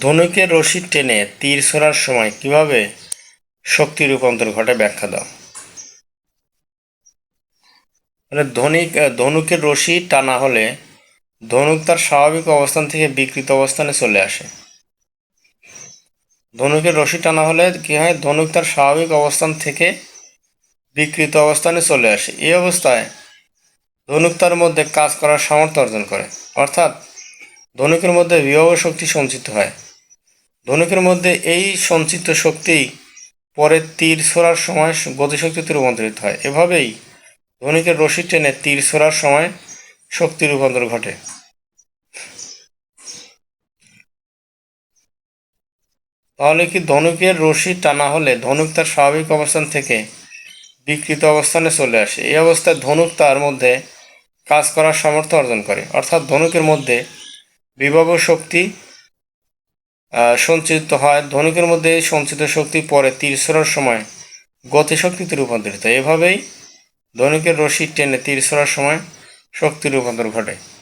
ধনুকের রশি টেনে তীর ছোড়ার সময় কীভাবে শক্তি রূপান্তর ঘটে ব্যাখ্যা দাও। মানে ধনিক ধনুকের রশি টানা হলে ধনুক তার স্বাভাবিক অবস্থান থেকে বিকৃত অবস্থানে চলে আসে। ধনুকের রশি টানা হলে কি হয়? ধনুক তার স্বাভাবিক অবস্থান থেকে বিকৃত অবস্থানে চলে আসে। এই অবস্থায় ধনুক তার মধ্যে কাজ করার সামর্থ্য অর্জন করে। অর্থাৎ ধনুকের মধ্যে বিভব শক্তি সঞ্চিত হয়। ধনুকের মধ্যে এই সঞ্চিত শক্তি পরে তীর ছোড়ার সময় গতিশক্তিতে রূপান্তরিত হয়। এভাবেই ধনুকের রশি টেনে তীর ছোড়ার সময় শক্তি রূপান্তর ঘটে। তাহলে কি ধনুকের রশি টানা হলে ধনুক তার স্বাভাবিক অবস্থান থেকে বিকৃত অবস্থানে চলে আসে। এই অবস্থায় ধনুক তার মধ্যে কাজ করার সামর্থ্য অর্জন করে। অর্থাৎ ধনুকের মধ্যে বিভব শক্তি সঞ্চিত হয় ধনুকের মধ্যে সঞ্চিত শক্তি পরে তীর ছড়ার সময় গতি শক্তিতে রূপান্তরিত এভাবেই ধনুকের রশি টেনে তীর ছড়ার সময় শক্তির রূপান্তর ঘটে।